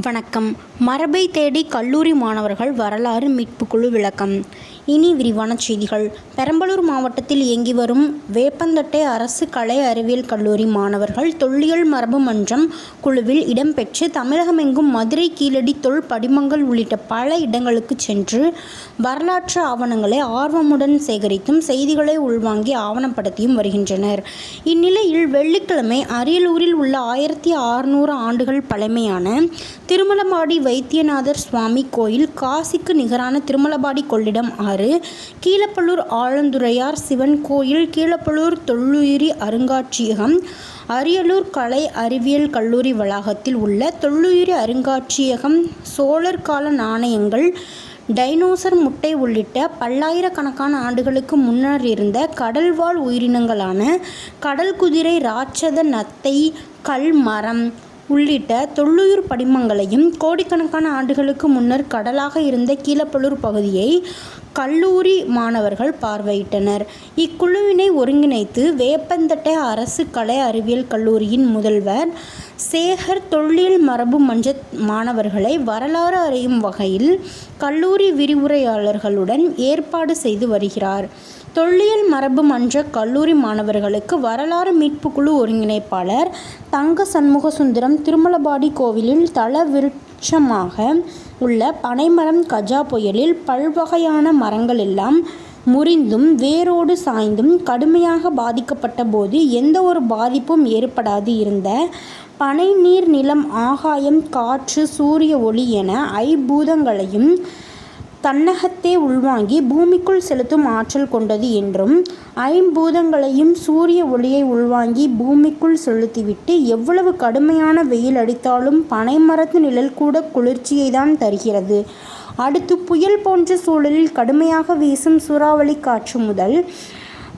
வணக்கம். மரபை தேடி கல்லூரி மாணவர்கள் வரலாறு மீட்பு குழு விளக்கம். இனி விரிவான செய்திகள். பெரம்பலூர் மாவட்டத்தில் இயங்கி வரும் வேப்பந்தட்டை அரசு கலை அறிவியல் கல்லூரி மாணவர்கள் தொல்லியல் மரபு மன்றம் குழுவில் இடம்பெற்று தமிழகமெங்கும் மதுரை கீழடி தொல் படிமங்கள் உள்ளிட்ட பல இடங்களுக்கு சென்று வரலாற்று ஆவணங்களை ஆர்வமுடன் சேகரித்தும் செய்திகளை உள்வாங்கி ஆவணப்படுத்தியும் வருகின்றனர். இந்நிலையில் வெள்ளிக்கிழமை அரியலூரில் உள்ள ஆயிரத்தி அறுநூறு ஆண்டுகள் பழமையான திருமலபாடி வைத்தியநாதர் சுவாமி கோயில் காசிக்கு நிகரான திருமலபாடி கொள்ளிடம் ஆறு கீழப்பள்ளூர் ஆலந்துறையார் சிவன் கோயில் கீழப்பள்ளூர் தொல்லுயிரி அருங்காட்சியகம் அரியலூர் கலை அறிவியல் கல்லூரி வளாகத்தில் உள்ள தொல்லுயிரி அருங்காட்சியகம் சோழர் கால நாணயங்கள் டைனோசர் முட்டை உள்ளிட்ட பல்லாயிரக்கணக்கான ஆண்டுகளுக்கு முன்னர் இருந்த கடல்வாழ் உயிரினங்களான கடல் குதிரை ராட்சத நத்தை கல் மரம் உள்ளிட்ட தொல்லுயிர் படிமங்களையும் கோடிக்கணக்கான ஆண்டுகளுக்கு முன்னர் கடலாக இருந்த கீழப்பள்ளூர் பகுதியை கல்லூரி மாணவர்கள் பார்வையிட்டனர். இக்குழுவினை ஒருங்கிணைத்து வேப்பந்தட்டை அரசு கலை அறிவியல் கல்லூரியின் முதல்வர் சேகர் தொல்லியல் மரபு மன்ற மாணவர்களை வரலாறு அறியும் வகையில் கல்லூரி விரிவுரையாளர்களுடன் ஏற்பாடு செய்து வருகிறார். தொல்லியல் மரபு மன்ற கல்லூரி மாணவர்களுக்கு வரலாறு மீட்பு குழு ஒருங்கிணைப்பாளர் தங்க சண்முகசுந்தரம் திருமலபாடி கோவிலில் தல உச்சமாக உள்ள பனைமரம் கஜா புயலில் பல்வகையான மரங்கள் எல்லாம் முறிந்தும் வேரோடு சாய்ந்தும் கடுமையாக பாதிக்கப்பட்ட போது எந்த ஒரு பாதிப்பும் ஏற்படாது. இருந்த பனை நீர் நிலம் ஆகாயம் காற்று சூரிய ஒளி என ஐபூதங்களையும் தன்னகத்தே உள்வாங்கி பூமிக்குள் செலுத்தும் ஆற்றல் கொண்டது என்றும் ஐம்பூதங்களையும் சூரிய ஒளியை உள்வாங்கி பூமிக்குள் செலுத்திவிட்டு எவ்வளவு கடுமையான வெயில் அடித்தாலும் பனைமரத்து நிழல் கூட குளிர்ச்சியை தான் தருகிறது. அடுத்து புயல் போன்ற சூழலில் கடுமையாக வீசும் சூறாவளி காற்று முதல்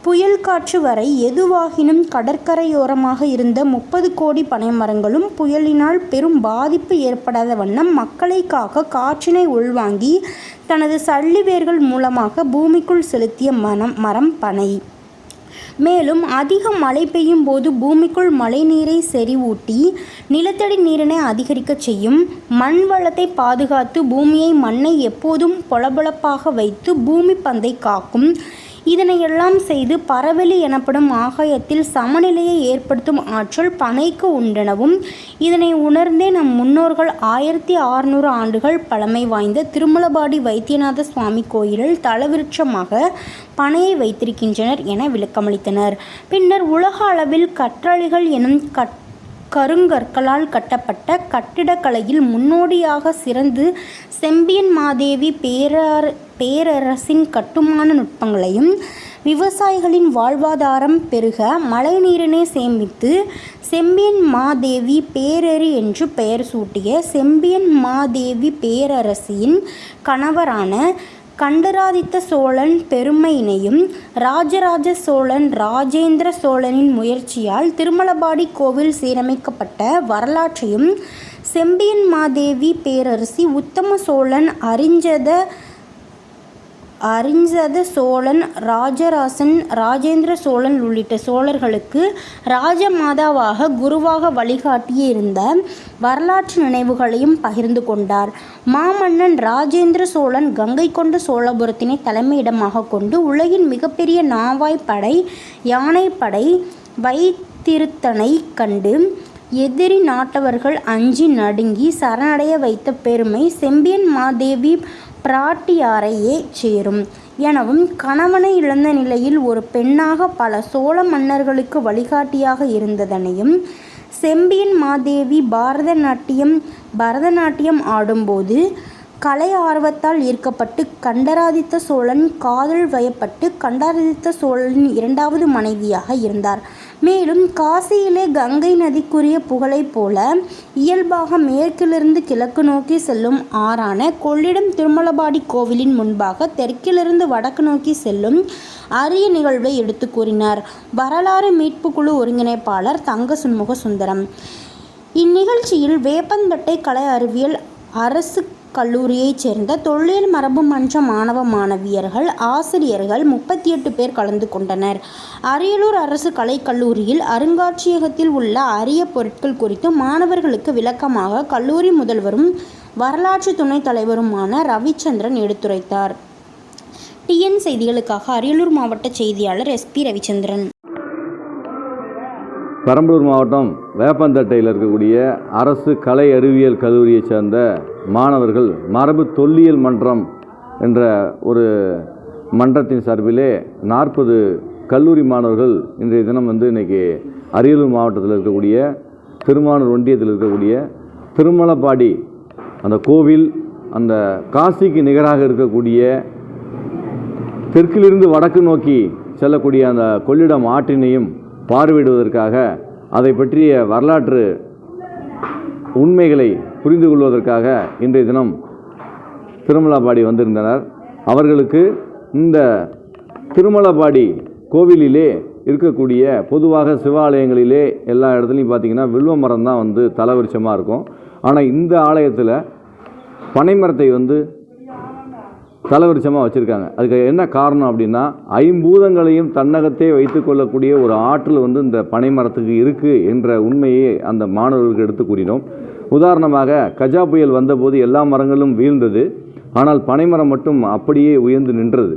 புயல் காற்று வரை எதுவாகினும் கடற்கரையோரமாக இருந்த முப்பது கோடி பனைமரங்களும் புயலினால் பெரும் பாதிப்பு ஏற்படாத வண்ணம் மக்களை காக்க காற்றினை உள்வாங்கி தனது சள்ளி வேர்கள் மூலமாக பூமிக்குள் செலுத்திய மனம் மரம் பனை. மேலும் அதிக மழை பெய்யும் போது பூமிக்குள் மழைநீரை செறிவூட்டி நிலத்தடி நீரினை அதிகரிக்கச் செய்யும் மண் வளத்தை பாதுகாத்து பூமியை மண்ணை எப்போதும் பொலபொலப்பாக வைத்து பூமி பந்தை காக்கும் இதனையெல்லாம் செய்து பரவெளி எனப்படும் ஆகாயத்தில் சமநிலையை ஏற்படுத்தும் ஆற்றல் பனைக்கு உண்டெனவும் இதனை உணர்ந்தே நம் முன்னோர்கள் ஆயிரத்தி ஆறுநூறு ஆண்டுகள் பழமை வாய்ந்த திருமலபாடி வைத்தியநாத சுவாமி கோயிலில் தலவிருட்சமாக பனையை வைத்திருக்கின்றனர் என விளக்கமளித்தனர். பின்னர் உலக அளவில் கற்றளிகள் எனும் கட் கருங்கற்களால் கட்டப்பட்ட கட்டிடக்கலையில் முன்னோடியாக சிறந்து செம்பியன் மாதேவி பேரர் பேரரசின் கட்டுமான நுட்பங்களையும் விவசாயிகளின் வாழ்வாதாரம் பெருக மழைநீரினை சேமித்து செம்பியன் மாதேவி பேரரி என்று பெயர் சூட்டிய செம்பியன் மாதேவி பேரரசியின் கணவரான கண்டராதித்த சோழன் பெருமையினையும் ராஜராஜ சோழன் ராஜேந்திர சோழனின் முயற்சியால் திருமலபாடி கோவில் சீரமைக்கப்பட்ட வரலாற்றையும் செம்பியன் மாதேவி பேரரசி உத்தம சோழன் அறிஞ்சத அரிஞ்சத சோழன் ராஜராசன் ராஜேந்திர சோழன் உள்ளிட்ட சோழர்களுக்கு ராஜமாதாவாக குருவாக வழிகாட்டியே இருந்த வரலாற்று நினைவுகளையும் பகிர்ந்து கொண்டார். மாமன்னன் ராஜேந்திர சோழன் கங்கை கொண்ட சோழபுரத்தினை தலைமையிடமாக கொண்டு உலகின் மிகப்பெரிய நாவாய் படை யானைப்படை வைத்திருத்தனை கண்டு எதிரி நாட்டவர்கள் அஞ்சி நடுங்கி சரணடைய வைத்த பெருமை செம்பியன் மாதேவி பிராட்டியாரையே சேரும். எனவும் கணவனை இழந்த நிலையில் ஒரு பெண்ணாக பல சோழ மன்னர்களுக்கு வழிகாட்டியாக இருந்ததனையும் செம்பியன் மாதேவி பாரத நாட்டியம் பரதநாட்டியம் ஆடும்போது கலை ஆர்வத்தால் ஈர்க்கப்பட்டு கண்டராதித்த சோழன் காதல் வயப்பட்டு கண்டராதித்த சோழனின் இரண்டாவது மனைவியாக இருந்தார். மேலும் காசியிலே கங்கை நதிக்குரிய புகழைப் போல இயல்பாக மேற்கிலிருந்து கிழக்கு நோக்கி செல்லும் ஆறான கொள்ளிடம் திருமலபாடி கோவிலின் முன்பாக தெற்கிலிருந்து வடக்கு நோக்கி செல்லும் அரிய நிகழ்வை எடுத்து கூறினார். வரலாறு மீட்பு குழு ஒருங்கிணைப்பாளர் தங்க சுண்முக சுந்தரம் இந்நிகழ்ச்சியில் வேப்பந்தட்டை கலை அறிவியல் அரசு கல்லூரியைச் சேர்ந்த தொல்லியல் மரபு மன்ற மாணவ மாணவியர்கள் ஆசிரியர்கள் முப்பத்தி எட்டு பேர் கலந்து கொண்டனர். அரியலூர் அரசு கலைக்கல்லூரியில் அருங்காட்சியகத்தில் உள்ள அரிய பொருட்கள் குறித்து மாணவர்களுக்கு விளக்கமாக கல்லூரி முதல்வரும் வரலாற்று துணைத் தலைவருமான ரவிச்சந்திரன் எடுத்துரைத்தார். டிஎன் செய்திகளுக்காக அரியலூர் மாவட்ட செய்தியாளர் எஸ்பி ரவிச்சந்திரன். பெரம்பலூர் மாவட்டம் வேப்பந்தட்டையில் இருக்கக்கூடிய அரசு கலை அறிவியல் கல்லூரியைச் சேர்ந்த மாணவர்கள் மரபு தொல்லியல் மன்றம் என்ற ஒரு மன்றத்தின் சார்பிலே நாற்பது கல்லூரி மாணவர்கள் இன்றைய தினம் வந்து இன்றைக்கி அரியலூர் மாவட்டத்தில் இருக்கக்கூடிய திருமானூர் ஒன்றியத்தில் இருக்கக்கூடிய திருமலப்பாடி அந்த கோவில் அந்த காசிக்கு நிகராக இருக்கக்கூடிய தெற்கிலிருந்து வடக்கு நோக்கி செல்லக்கூடிய அந்த கொள்ளிடம் ஆற்றினையும் பார்வையிடுவதற்காக அதை பற்றிய வரலாற்று உண்மைகளை புரிந்து கொள்வதற்காக இன்றைய தினம் திருமலாபாடி வந்திருந்தனர். அவர்களுக்கு இந்த திருமலாபாடி கோவிலிலே இருக்கக்கூடிய பொதுவாக சிவாலயங்களிலே எல்லா இடத்துலையும் பார்த்தீங்கன்னா வில்வ மரம் தான் வந்து தலைவரிச்சமாக இருக்கும். ஆனால் இந்த ஆலயத்தில் பனைமரத்தை வந்து தலவிருச்சமாக வச்சுருக்காங்க. அதுக்கு என்ன காரணம் அப்படின்னா ஐம்பூதங்களையும் தன்னகத்தே வைத்துக்கொள்ளக்கூடிய ஒரு ஆற்றல் வந்து இந்த பனைமரத்துக்கு இருக்குது என்ற உண்மையை அந்த மாணவர்களுக்கு எடுத்து கூறினோம். உதாரணமாக கஜா புயல் வந்தபோது எல்லா மரங்களும் வீழ்ந்தது. ஆனால் பனைமரம் மட்டும் அப்படியே உயர்ந்து நின்றது.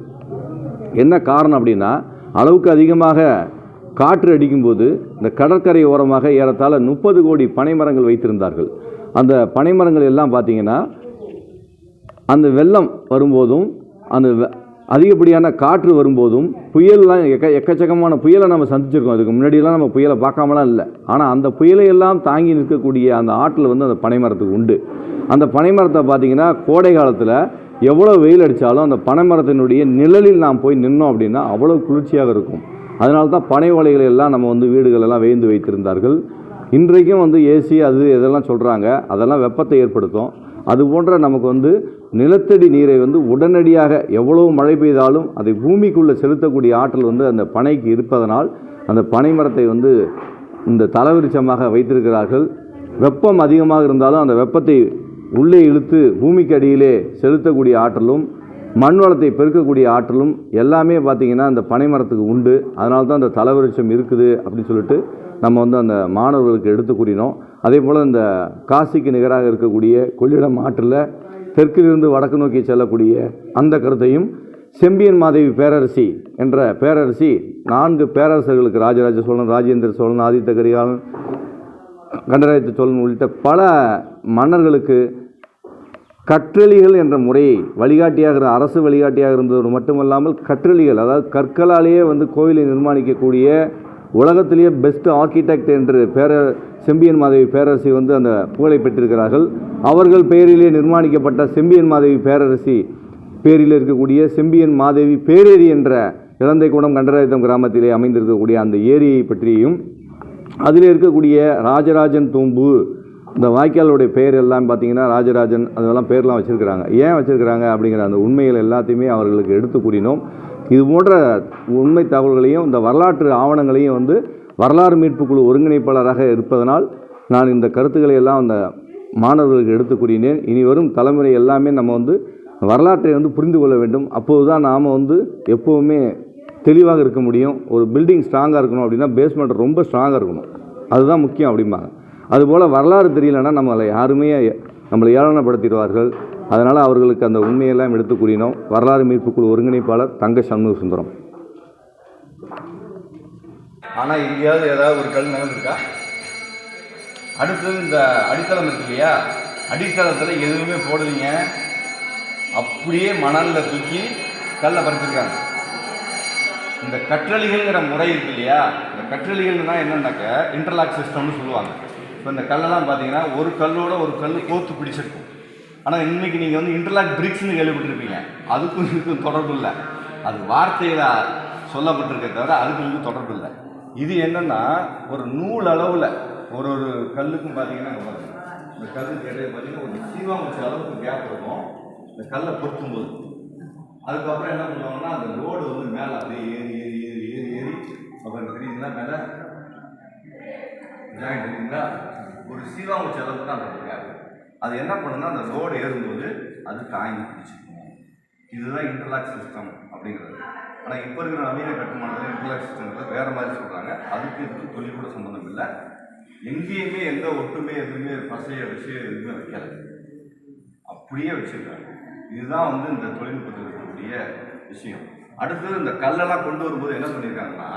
என்ன காரணம் அப்படின்னா அளவுக்கு அதிகமாக காற்று அடிக்கும்போது இந்த கடற்கரை ஓரமாக ஏறத்தாழ முப்பது கோடி பனைமரங்கள் வைத்திருந்தார்கள். அந்த பனைமரங்கள் எல்லாம் பார்த்தீங்கன்னா அந்த வெள்ளம் வரும்போதும் அந்த வெ- அதிகப்படியான காற்று வரும்போதும் புயல்லாம் எக்க எக்கச்சக்கமான புயலை நம்ம சந்திச்சிருக்கோம். அதுக்கு முன்னாடியெல்லாம் நம்ம புயலை பார்க்காமலாம் இல்லை. ஆனால் அந்த புயலையெல்லாம் தாங்கி நிற்கக்கூடிய அந்த ஆற்றில் வந்து அந்த பனைமரத்துக்கு உண்டு. அந்த பனைமரத்தை பார்த்தீங்கன்னா கோடை காலத்தில் எவ்வளோ வெயில் அடித்தாலும் அந்த பனைமரத்தினுடைய நிழலில் நாம் போய் நின்னோம் அப்படின்னா அவ்வளோ குளிர்ச்சியாக இருக்கும். அதனால தான் பனை ஓலைகளை எல்லாம் நம்ம வந்து வீடுகளெல்லாம் வேந்து வைத்திருந்தார்கள். இன்றைக்கும் வந்து ஏசி அது இதெல்லாம் சொல்கிறாங்க அதெல்லாம் வெப்பத்தை ஏற்படுத்தும். அது போன்ற நமக்கு வந்து நிலத்தடி நீரை வந்து உடனடியாக எவ்வளவு மழை பெய்தாலும் அதை பூமிக்குள்ளே செலுத்தக்கூடிய ஆற்றல் வந்து அந்த பனைக்கு இருப்பதனால் அந்த பனை மரத்தை வந்து இந்த தலவிருச்சமாக வைத்திருக்கிறார்கள். வெப்பம் அதிகமாக இருந்தாலும் அந்த வெப்பத்தை உள்ளே இழுத்து பூமிக்கு அடியிலே செலுத்தக்கூடிய ஆற்றலும் மண் வளத்தை பெருக்கக்கூடிய ஆற்றலும் எல்லாமே பார்த்திங்கன்னா அந்த பனை மரத்துக்கு உண்டு. அதனால தான் அந்த தலவிருட்சம் இருக்குது அப்படின்னு சொல்லிட்டு நம்ம வந்து அந்த மாணவர்களுக்கு எடுத்து கூறினோம். அதே போல் இந்த காசிக்கு நிகராக இருக்கக்கூடிய கொள்ளிடம் ஆற்றில் தெற்கிலிருந்து வடக்கு நோக்கி செல்லக்கூடிய அந்த கருத்தையும் செம்பியன் மாதேவி பேரரசி என்ற பேரரசி நான்கு பேரரசர்களுக்கு ராஜராஜ சோழன் ராஜேந்திர சோழன் ஆதித்த கரிகாலன் கண்டராயத்த சோழன் உள்ளிட்ட பல மன்னர்களுக்கு கற்றளிகள் என்ற முறையை வழிகாட்டியாக அரசு வழிகாட்டியாக இருந்தது மட்டுமல்லாமல் கற்றளிகள் அதாவது கற்களாலேயே வந்து கோயிலை நிர்மாணிக்கக்கூடிய உலகத்திலேயே பெஸ்ட் ஆர்கிடெக்ட் என்று பேர செம்பியன் மாதவி பேரரசி வந்து அந்த புகழை பெற்றிருக்கிறார்கள். அவர்கள் பெயரிலே நிர்மாணிக்கப்பட்ட செம்பியன் மாதவி பேரரசி பேரில் இருக்கக்கூடிய செம்பியன் மாதேவி பேரேரி என்ற இளந்தைக்குளம் கண்டராயுதம் கிராமத்திலே அமைந்திருக்கக்கூடிய அந்த ஏரியை பற்றியும் அதில் இருக்கக்கூடிய ராஜராஜன் தூம்பு இந்த வாய்க்காலுடைய பெயர் எல்லாம் பார்த்தீங்கன்னா ராஜராஜன் அதெல்லாம் பேர்லாம் வச்சுருக்கிறாங்க. ஏன் வச்சுருக்கிறாங்க அப்படிங்கிற அந்த உண்மைகள் எல்லாத்தையுமே அவர்களுக்கு எடுத்து கூறினோம். இது போன்ற உண்மை தகவல்களையும் இந்த வரலாற்று ஆவணங்களையும் வந்து வரலாறு மீட்பு குழு ஒருங்கிணைப்பாளராக இருப்பதனால் நான் இந்த கருத்துக்களை எல்லாம் அந்த மாணவர்களுக்கு எடுத்து கூறினேன். இனி வரும் தலைமுறை எல்லாமே நம்ம வந்து வரலாற்றை வந்து புரிந்து கொள்ள வேண்டும். அப்போது தான் நாம் வந்து எப்போவுமே தெளிவாக இருக்க முடியும். ஒரு பில்டிங் ஸ்ட்ராங்காக இருக்கணும் அப்படின்னா பேஸ்மெண்ட் ரொம்ப ஸ்ட்ராங்காக இருக்கணும். அதுதான் முக்கியம் அப்படிம்பாங்க. அதுபோல் வரலாறு தெரியலன்னா நம்மளை யாருமே நம்மளை ஏளனப்படுத்திடுவார்கள். அதனால் அவர்களுக்கு அந்த உண்மையெல்லாம் எடுத்து கூறினோம். வரலாறு மீட்பு குழு ஒருங்கிணைப்பாளர் தங்க சண்முக சுந்தரம் ஆனால் எங்கேயாவது ஏதாவது ஒரு கல் நடந்திருக்கா? அடுத்தது இந்த அடித்தளம் இருக்கு இல்லையா? அடித்தளத்தில் எதுவுமே போடலைங்க. அப்படியே மணலில் தூக்கி கல்லை பறிச்சிருக்காங்க. இந்த கற்றளிகள்ங்கிற முறை இருக்கு இல்லையா? இந்த கற்றளிகள்னா என்னன்னாக்க இன்டர்லாக் சிஸ்டம்னு சொல்லுவாங்க. இப்போ இந்த கல்லெல்லாம் பார்த்தீங்கன்னா ஒரு கல்லோட ஒரு கல் கோத்து பிடிச்சிருக்கும். ஆனால் இன்னைக்கு நீங்கள் வந்து இன்டர்லாக் பிரிக்ஸ்னு கேள்விப்பட்டிருப்பீங்க. அதுக்கும் இதுக்கும் தொடர்பு இல்லை. அது வார்த்தையில் சொல்லப்பட்டிருக்க தவிர அதுக்கும் இதுக்கும் தொடர்பு இல்லை. இது என்னென்னா ஒரு நூல் அளவில் ஒரு ஒரு கல்லுக்கும் பார்த்தீங்கன்னா இந்த கல்லுக்கு இடையே பார்த்தீங்கன்னா ஒரு சீவாமுச்சி அளவுக்கு கேப் இருக்கும். இந்த கல்லை பொருத்தும் போது அதுக்கப்புறம் என்ன பண்ணுவாங்கன்னா அந்த ரோடு வந்து மேலே அப்படியே ஏறி ஏறி ஏறி ஏறி ஏறி அப்புறம் தெரியுங்களா மேலே? ஜாயிண்ட் தெரியுங்களா ஒரு சீவாமுச்சி அளவுக்கு தான் அந்த கேப் அது என்ன பண்ணுன்னா அந்த ரோடு ஏறும்போது அது தாங்கி பிடிச்சிக்கணும் இதுதான் இன்டர்லாக் சிஸ்டம் அப்படிங்கிறது. ஆனால் இப்போ இருக்கிற நவீன கட்டுமானத்தில் இன்டர்லாக் சிஸ்டத்தில் வேறு மாதிரி சொல்கிறாங்க அதுக்கு இதுக்கு தொழில் கூட சம்மந்தம் இல்லை. எங்கேயுமே எந்த ஒட்டுமே எதுவுமே பசைய விஷயம் எதுவுமே வைக்கல அப்படியே வச்சுருக்காங்க. இதுதான் வந்து இந்த தொழில்நுட்பத்தில் இருக்கக்கூடிய விஷயம். அடுத்தது இந்த கல்லெல்லாம் கொண்டு வரும்போது என்ன பண்ணியிருக்காங்கன்னா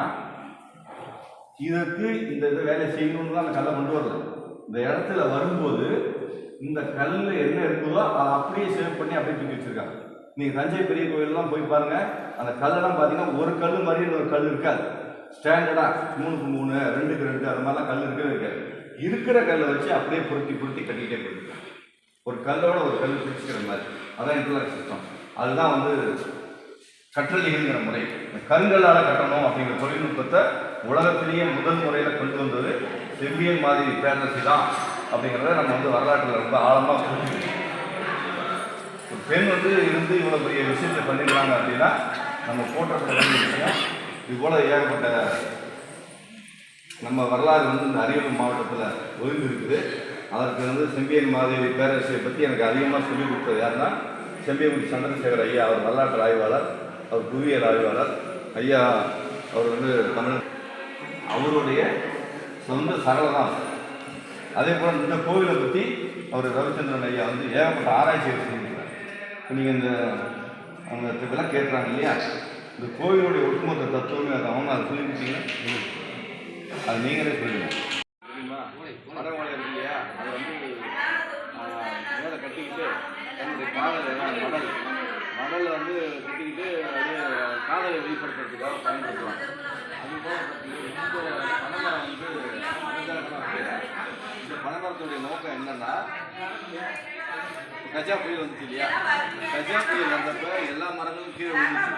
இதற்கு இந்த இதை வேலை செய்யணும்னு தான் அந்த கல்லை கொண்டு வரல. இந்த இடத்துல வரும்போது இந்த கல் என்ன இருக்குதோ அதை அப்படியே சேவ் பண்ணி அப்படியே தூக்கி வச்சிருக்காங்க. நீங்கள் தஞ்சை பெரிய கோயிலெலாம் போய் பாருங்கள் அந்த கல்லெல்லாம் பார்த்தீங்கன்னா ஒரு கல் மாதிரி இன்னொரு கல் இருக்காது. ஸ்டாண்டர்டாக மூணுக்கு மூணு ரெண்டுக்கு ரெண்டு அந்த மாதிரிலாம் கல் இருக்கவே இருக்காது. இருக்கிற கல்லை வச்சு அப்படியே பொருத்தி பொருத்தி கட்டிக்கிட்டே போயிருக்கு ஒரு கல்லோட ஒரு கல் பிடிச்சிக்கிற மாதிரி. அதான் இன்டர்லாக் சிஸ்டம் அதுதான் வந்து கற்றளிகள்ங்கிற முறை. இந்த கண்களால் கட்டணும் அப்படிங்கிற தொழில்நுட்பத்தை உலகத்திலேயே முதல் முறையில் கொண்டு வந்தது செம்பியன் மாதிரி பேரரசு தான் அப்படிங்கிறத நம்ம வந்து வரலாற்றில் ரொம்ப ஆழமாக புரிஞ்சுக்கணும் ஒரு பெண் வந்து இருந்து இவ்வளோ பெரிய விஷயத்தை பண்ணிடுறாங்க அப்படின்னா நம்ம போற்றப்பட விஷயம் இவ்வளோ ஏகப்பட்ட நம்ம வரலாறு வந்து இந்த அரியலூர் மாவட்டத்தில் ஒழுங்கு இருக்குது அதற்கு வந்து செம்பியன் மாதேவி பேரரசியை பற்றி எனக்கு அதிகமாக சொல்லிக் கொடுத்தது யாருன்னா செம்பியங்குடி சந்திரசேகர் ஐயா அவர் வரலாற்று ஆய்வாளர் அவர் புவியியல் ஆய்வாளர். ஐயா அவர் வந்து தமிழ் அவருடைய சொந்த சரளதான் அதே போல் இந்த கோவிலை பற்றி அவர் ரவிச்சந்திரன் ஐயா வந்து ஏகப்பட்ட ஆராய்ச்சி செஞ்சிருக்காரு. இப்போ நீங்கள் இந்த அவங்க இதெல்லாம் கேட்குறாங்க இல்லையா? இந்த கோவிலுடைய ஒட்டுமொத்த தத்துவமே அது அவங்க அதை சொல்லிக்கிட்டீங்கன்னா அது நீங்களே சொல்லுங்க தெரியுமா மரமலை இருக்கு இல்லையா அதை வந்து ஆஹ், மேலே கட்டிக்கிட்டு தன்னுடைய காதலை மடல் மடலை வந்து கட்டிக்கிட்டு அப்படியே காதலை பயன்படுத்துவாங்க. அதுபோல் பார்த்தீங்கன்னா இந்த பனைமரம் வந்து இந்த பனைமரத்துடைய நோக்கம் என்னன்னா கஜா புயல் வந்துச்சு இல்லையா? கஜா புயல் வந்தப்ப எல்லா மரங்களும் கீழே விழுந்துச்சு.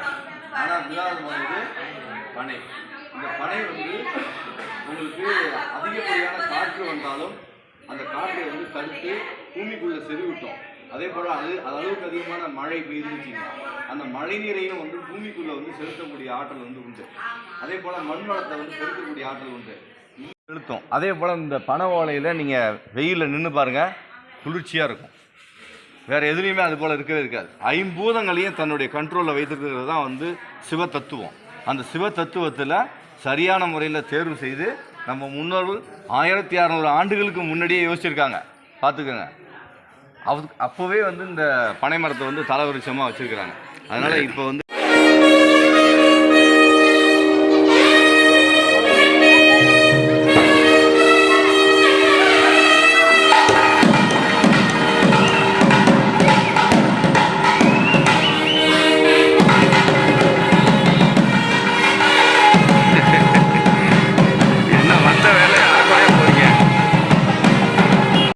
ஆனால் விழாத வந்து பனை. இந்த பனை வந்து உங்களுக்கு அதிகப்படியான காற்று வந்தாலும் அந்த காற்றை வந்து தடுத்து பூமிக்குள்ள செறிவிட்டோம் அதே போல் அது அது அளவுக்கு அதிகமான மழை பெய்துச்சுன்னா அந்த மழை நீரையும் வந்து பூமிக்குள்ள வந்து செலுத்தக்கூடிய ஆற்றல் வந்து உண்டு. அதே போல் மண் வளத்தை வந்து செலுத்தக்கூடிய ஆற்றல் உண்டு. செலுத்தும். அதே போல் இந்த பனை ஓலையில் நீங்கள் வெயிலில் நின்று பாருங்கள் குளிர்ச்சியாக இருக்கும். வேற எதுலேயுமே அது போல் இருக்கவே இருக்காது. ஐம்பூதங்களையும் தன்னுடைய கண்ட்ரோலில் வைத்திருக்கிறது தான் வந்து சிவ தத்துவம் அந்த சிவ தத்துவத்தில் சரியான முறையில் தேர்வு செய்து நம்ம முன்னோர்கள் ஆயிரத்தி அறநூறு ஆண்டுகளுக்கு முன்னாடியே யோசிச்சிருக்காங்க. பார்த்துக்கோங்க. அது அப்போவே வந்து இந்த பனை மரத்தை வந்து தலவரிசமாக வச்சுருக்கிறாங்க. அதனால் இப்போ வந்து